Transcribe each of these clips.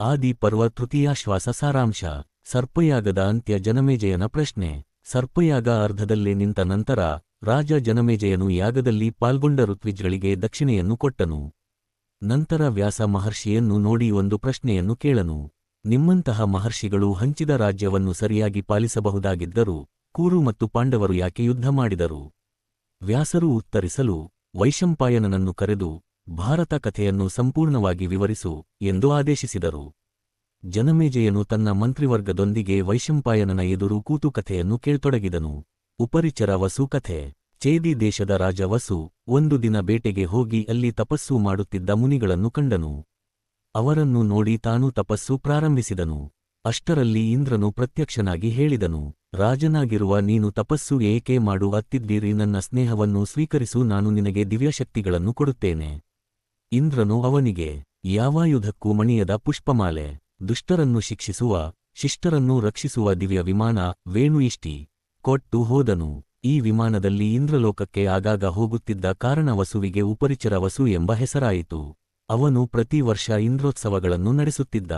ಆದಿ ಪರ್ವ ತೃತೀಯಾಶ್ವಾಸ ಸಾರಾಂಶ. ಸರ್ಪಯಾಗದ ಅಂತ್ಯ ಜನಮೇಜಯನ ಪ್ರಶ್ನೆ. ಸರ್ಪಯಾಗ ಅರ್ಧದಲ್ಲೇ ನಿಂತ ನಂತರ ರಾಜ ಜನಮೇಜಯನು ಯಾಗದಲ್ಲಿ ಪಾಲ್ಗೊಂಡ ಋತ್ವಿಜ್ಗಳಿಗೆ ದಕ್ಷಿಣೆಯನ್ನು ಕೊಟ್ಟನು. ನಂತರ ವ್ಯಾಸ ಮಹರ್ಷಿಯನ್ನು ನೋಡಿ ಒಂದು ಪ್ರಶ್ನೆಯನ್ನು ಕೇಳನು. ನಿಮ್ಮಂತಹ ಮಹರ್ಷಿಗಳು ಹಂಚಿದ ರಾಜ್ಯವನ್ನು ಸರಿಯಾಗಿ ಪಾಲಿಸಬಹುದಾಗಿದ್ದರೂ ಕೂರು ಮತ್ತು ಪಾಂಡವರು ಯಾಕೆ ಯುದ್ಧ ಮಾಡಿದರು? ವ್ಯಾಸರು ಉತ್ತರಿಸಲು, ವೈಶಂಪಾಯನನನ್ನು ಕರೆದು ಭಾರತ ಕಥೆಯನ್ನು ಸಂಪೂರ್ಣವಾಗಿ ವಿವರಿಸು ಎಂದು ಆದೇಶಿಸಿದರು. ಜನಮೇಜಯನು ತನ್ನ ಮಂತ್ರಿವರ್ಗದೊಂದಿಗೆ ವೈಶಂಪಾಯನನ ಎದುರು ಕೂತು ಕಥೆಯನ್ನು ಕೇಳ್ತೊಡಗಿದನು. ಉಪರಿಚರ ವಸು ಕಥೆ ಚೇದಿ ದೇಶದ ರಾಜ ವಸು, ಒಂದು ದಿನ ಬೇಟೆಗೆ ಹೋಗಿ ಅಲ್ಲಿ ತಪಸ್ಸು ಮಾಡುತ್ತಿದ್ದ ಮುನಿಗಳನ್ನು ಕಂಡನು. ಅವರನ್ನು ನೋಡಿ ತಾನು ತಪಸ್ಸು ಪ್ರಾರಂಭಿಸಿದನು. ಅಷ್ಟರಲ್ಲಿ ಇಂದ್ರನು ಪ್ರತ್ಯಕ್ಷನಾಗಿ ಹೇಳಿದನು, ರಾಜನಾಗಿರುವ ನೀನು ತಪಸ್ಸು ಏಕೆ ಮಾಡು ಅತ್ತಿದ್ದೀರಿ ನನ್ನ ಸ್ನೇಹವನ್ನು ಸ್ವೀಕರಿಸು ನಾನು ನಿನಗೆ ದಿವ್ಯಶಕ್ತಿಗಳನ್ನು ಕೊಡುತ್ತೇನೆ. ಇಂದ್ರನು ಅವನಿಗೆ ಯಾವಾಯುಧಕ್ಕೂ ಮಣಿಯದ ಪುಷ್ಪಮಾಲೆ, ದುಷ್ಟರನ್ನು ಶಿಕ್ಷಿಸುವ, ಶಿಷ್ಟರನ್ನು ರಕ್ಷಿಸುವ ದಿವ್ಯ ವಿಮಾನ ವೇಣು ಇಷ್ಟಿ. ಕೊಟ್ಟು ಹೋದನು. ಈ ವಿಮಾನದಲ್ಲಿ ಇಂದ್ರಲೋಕಕ್ಕೆ ಆಗಾಗ ಹೋಗುತ್ತಿದ್ದ ಕಾರಣ ವಸುವಿಗೆ ಉಪರಿಚರ ವಸು ಎಂಬ ಹೆಸರಾಯಿತು. ಅವನು ಪ್ರತಿ ವರ್ಷ ಇಂದ್ರೋತ್ಸವಗಳನ್ನು ನಡೆಸುತ್ತಿದ್ದ.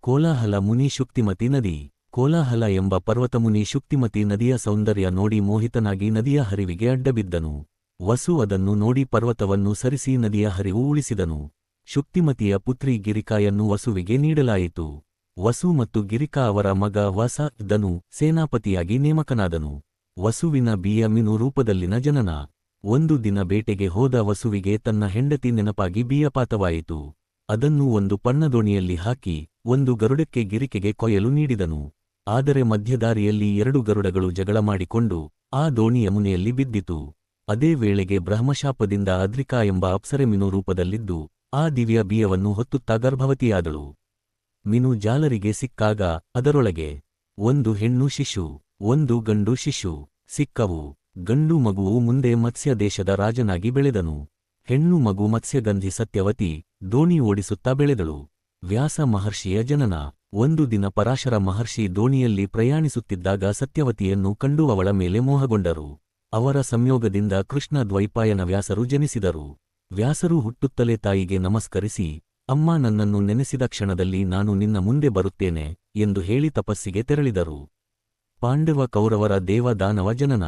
ಕೋಲಾಹಲ ಮುನಿ ಶುಕ್ತಿಮತಿ ನದಿ. ಕೋಲಾಹಲ ಎಂಬ ಪರ್ವತಮುನಿ ಶುಕ್ತಿಮತಿ ನದಿಯ ಸೌಂದರ್ಯ ನೋಡಿ ಮೋಹಿತನಾಗಿ ನದಿಯ ಹರಿವಿಗೆ ಅಡ್ಡಬಿದ್ದನು. ವಸು ಅದನ್ನು ನೋಡಿ ಪರ್ವತವನ್ನು ಸರಿಸಿ ನದಿಯ ಹರಿವು ಉಳಿಸಿದನು. ಶುಕ್ತಿಮತಿಯ ಪುತ್ರಿ ಗಿರಿಕಾಯನ್ನು ವಸುವಿಗೆ ನೀಡಲಾಯಿತು. ವಸು ಮತ್ತು ಗಿರಿಕಾ ಅವರ ಮಗ ವಸ ಇದ್ದನು ಸೇನಾಪತಿಯಾಗಿ ನೇಮಕನಾದನು. ವಸುವಿನ ಬಿಯ ಮಿನು ರೂಪದಲ್ಲಿನ ಜನನ. ಒಂದು ದಿನ ಬೇಟೆಗೆ ಹೋದ ವಸುವಿಗೆ ತನ್ನ ಹೆಂಡತಿ ನೆನಪಾಗಿ ಬಿಯಪಾತವಾಯಿತು ಅದನ್ನು ಒಂದು ಪಣ್ಣದೋಣಿಯಲ್ಲಿ ಹಾಕಿ, ಒಂದು ಗರುಡಕ್ಕೆ ಗಿರಿಕೆಗೆ ಕೊಯ್ಯಲು ನೀಡಿದನು. ಆದರೆ ಮಧ್ಯದಾರಿಯಲ್ಲಿ ಎರಡು ಗರುಡಗಳು ಜಗಳ ಮಾಡಿಕೊಂಡು, ಆ ದೋಣಿಯ ಮುನೆಯಲ್ಲಿ ಬಿದ್ದಿತು. ಅದೇ ವೇಳೆಗೆ ಬ್ರಹ್ಮಶಾಪದಿಂದ ಅದ್ರಿಕಾ ಎಂಬ ಅಪ್ಸರೆ ಮಿನು ರೂಪದಲ್ಲಿದ್ದು, ಆ ದಿವ್ಯ ಬೀಯವನ್ನು ಹೊತ್ತುತ್ತಾ ಗರ್ಭವತಿಯಾದಳು. ಮಿನು ಜಾಲರಿಗೆ ಸಿಕ್ಕಾಗ, ಅದರೊಳಗೆ ಒಂದು ಹೆಣ್ಣು ಶಿಶು, ಒಂದು ಗಂಡು ಶಿಶು, ಸಿಕ್ಕವು, ಗಂಡು ಮಗುವು ಮುಂದೆ ಮತ್ಸ್ಯ ದೇಶದ ರಾಜನಾಗಿ ಬೆಳೆದನು. ಹೆಣ್ಣು ಮಗು ಮತ್ಸ್ಯಗಂಧಿ ಸತ್ಯವತಿ, ದೋಣಿ ಓಡಿಸುತ್ತಾ ಬೆಳೆದಳು. ವ್ಯಾಸ ಮಹರ್ಷಿಯ ಜನನ, ಒಂದು ದಿನ ಪರಾಶರ ಮಹರ್ಷಿ ದೋಣಿಯಲ್ಲಿ ಪ್ರಯಾಣಿಸುತ್ತಿದ್ದಾಗ ಸತ್ಯವತಿಯನ್ನು ಕಂಡು ಅವಳ ಮೇಲೆ ಮೋಹಗೊಂಡರು. ಅವರ ಸಂಯೋಗದಿಂದ ಕೃಷ್ಣ ದ್ವೈಪಾಯನ ವ್ಯಾಸರು ಜನಿಸಿದರು. ವ್ಯಾಸರು ಹುಟ್ಟುತ್ತಲೇ ತಾಯಿಗೆ ನಮಸ್ಕರಿಸಿ, ಅಮ್ಮ ನನ್ನನ್ನು ನೆನೆಸಿದ ಕ್ಷಣದಲ್ಲಿ ನಾನು ನಿನ್ನ ಮುಂದೆ ಬರುತ್ತೇನೆ ಎಂದು ಹೇಳಿ ತಪಸ್ಸಿಗೆ ತೆರಳಿದರು. ಪಾಂಡವ ಕೌರವರ ದೇವದಾನವ ಜನನ.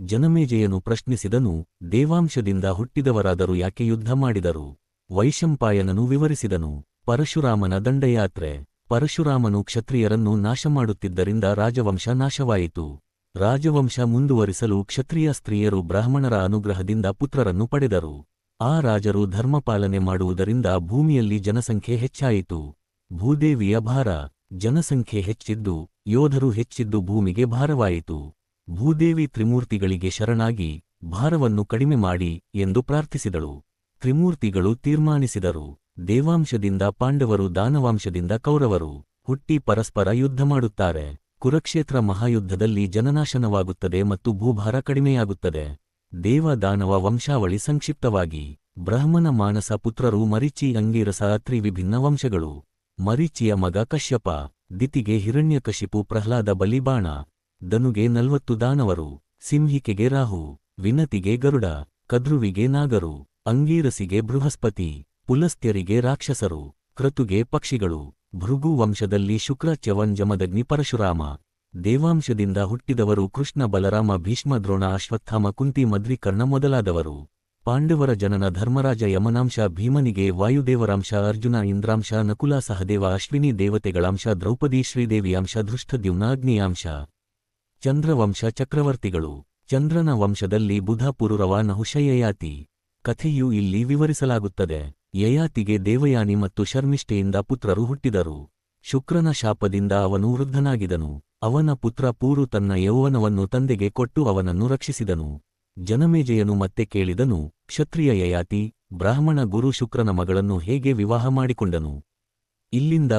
ಜನಮೇಜಯನು ಪ್ರಶ್ನಿಸಿದನು, ದೇವಾಂಶದಿಂದ ಹುಟ್ಟಿದವರಾದರೂ ಯಾಕೆ ಯುದ್ಧ ಮಾಡಿದರು? ವೈಶಂಪಾಯನನು ವಿವರಿಸಿದನು, ಪರಶುರಾಮನ ದಂಡಯಾತ್ರೆ. ಪರಶುರಾಮನು ಕ್ಷತ್ರಿಯರನ್ನು ನಾಶಮಾಡುತ್ತಿದ್ದರಿಂದ ರಾಜವಂಶ ನಾಶವಾಯಿತು. ರಾಜವಂಶ ಮುಂದುವರಿಸಲು ಕ್ಷತ್ರಿಯ ಸ್ತ್ರೀಯರು ಬ್ರಾಹ್ಮಣರ ಅನುಗ್ರಹದಿಂದ ಪುತ್ರರನ್ನು ಪಡೆದರು. ಆ ರಾಜರು ಧರ್ಮಪಾಲನೆ ಮಾಡುವುದರಿಂದ ಭೂಮಿಯಲ್ಲಿ ಜನಸಂಖ್ಯೆ ಹೆಚ್ಚಾಯಿತು. ಭೂದೇವಿಯ ಭಾರ, ಜನಸಂಖ್ಯೆ ಹೆಚ್ಚಿದ್ದು, ಯೋಧರು ಹೆಚ್ಚಿದ್ದು ಭೂಮಿಗೆ ಭಾರವಾಯಿತು. ಭೂದೇವಿ ತ್ರಿಮೂರ್ತಿಗಳಿಗೆ ಶರಣಾಗಿ, ಭಾರವನ್ನು ಕಡಿಮೆ ಮಾಡಿ ಎಂದು ಪ್ರಾರ್ಥಿಸಿದಳು. ತ್ರಿಮೂರ್ತಿಗಳು ತೀರ್ಮಾನಿಸಿದರು. ದೇವಾಂಶದಿಂದ ಪಾಂಡವರು ದಾನವಾಂಶದಿಂದ ಕೌರವರು ಹುಟ್ಟಿ ಪರಸ್ಪರ ಯುದ್ಧ ಮಾಡುತ್ತಾರೆ. ಕುರುಕ್ಷೇತ್ರ ಮಹಾಯುದ್ಧದಲ್ಲಿ ಜನನಾಶನವಾಗುತ್ತದೆ ಮತ್ತು ಭೂಭಾರ ಕಡಿಮೆಯಾಗುತ್ತದೆ. ದೇವ ದಾನವ ವಂಶಾವಳಿ ಸಂಕ್ಷಿಪ್ತವಾಗಿ ಬ್ರಹ್ಮನ ಮಾನಸ ಪುತ್ರರು ಮರಿಚಿ ಅಂಗೀರಸ ಅತ್ರಿ ವಿಭಿನ್ನ ವಂಶಗಳು. ಮರಿಚಿಯ ಮಗ ಕಶ್ಯಪ, ದಿತಿಗೆ ಹಿರಣ್ಯಕಶಿಪು ಪ್ರಹ್ಲಾದ ಬಲಿಬಾಣ ದನುಗೆ ನಲ್ವತ್ತು ದಾನವರು, ಸಿಂಹಿಕೆಗೆ ರಾಹು, ವಿನತಿಗೆ ಗರುಡ, ಕದ್ರುವಿಗೆ ನಾಗರು, ಅಂಗೀರಸಿಗೆ ಬೃಹಸ್ಪತಿ, ಪುಲಸ್ತ್ಯರಿಗೆ ರಾಕ್ಷಸರು, ಕ್ರತುಗೆ ಪಕ್ಷಿಗಳು. ಭೃಗು ವಂಶದಲ್ಲಿ ಶುಕ್ರ ಚವಂಜಮದಗ್ನಿ ಪರಶುರಾಮ. ದೇವಾಂಶದಿಂದ ಹುಟ್ಟಿದವರು ಕೃಷ್ಣ ಬಲರಾಮ ಭೀಷ್ಮ ದ್ರೋಣ ಅಶ್ವತ್ಥಾಮ ಕುಂತಿ ಮದ್ರಿಕರ್ಣ ಮೊದಲಾದವರು. ಪಾಂಡವರ ಜನನ ಧರ್ಮರಾಜ ಯಮನಾಂಶ ಭೀಮನಿಗೆ ವಾಯುದೇವರಾಂಶ ಅರ್ಜುನ ಇಂದ್ರಾಂಶ ನಕುಲ ಸಹದೇವ ಅಶ್ವಿನಿ ದೇವತೆಗಳಾಂಶ ದ್ರೌಪದಿ ಶ್ರೀದೇವಿಯಾಂಶ ಧೃಷ್ಟದ್ಯುಮ್ನ ಅಗ್ನಿಯಾಂಶ. ಚಂದ್ರವಂಶ ಚಕ್ರವರ್ತಿಗಳು. ಚಂದ್ರನ ವಂಶದಲ್ಲಿ ಬುಧ ಪುರುರವ ನಹುಷಯಯಾತಿ ಕಥೆಯು ಇಲ್ಲಿ ವಿವರಿಸಲಾಗುತ್ತದೆ. ಯಯಾತಿಗೆ ದೇವಯಾನಿ ಮತ್ತು ಶರ್ಮಿಷ್ಠೆಯಿಂದ ಪುತ್ರರು ಹುಟ್ಟಿದರು. ಶುಕ್ರನ ಶಾಪದಿಂದ ಅವನು ವೃದ್ಧನಾಗಿದನು. ಅವನ ಪುತ್ರ ಪೂರು ತನ್ನ ಯೌವನವನ್ನು ತಂದೆಗೆ ಕೊಟ್ಟು ಅವನನ್ನು ರಕ್ಷಿಸಿದನು. ಜನಮೇಜಯನು ಮತ್ತೆ ಕೇಳಿದನು, ಕ್ಷತ್ರಿಯ ಯಯಾತಿ, ಬ್ರಾಹ್ಮಣ ಗುರು ಶುಕ್ರನ ಮಗಳನ್ನು ಹೇಗೆ ವಿವಾಹ ಮಾಡಿಕೊಂಡನು? ಇಲ್ಲಿಂದ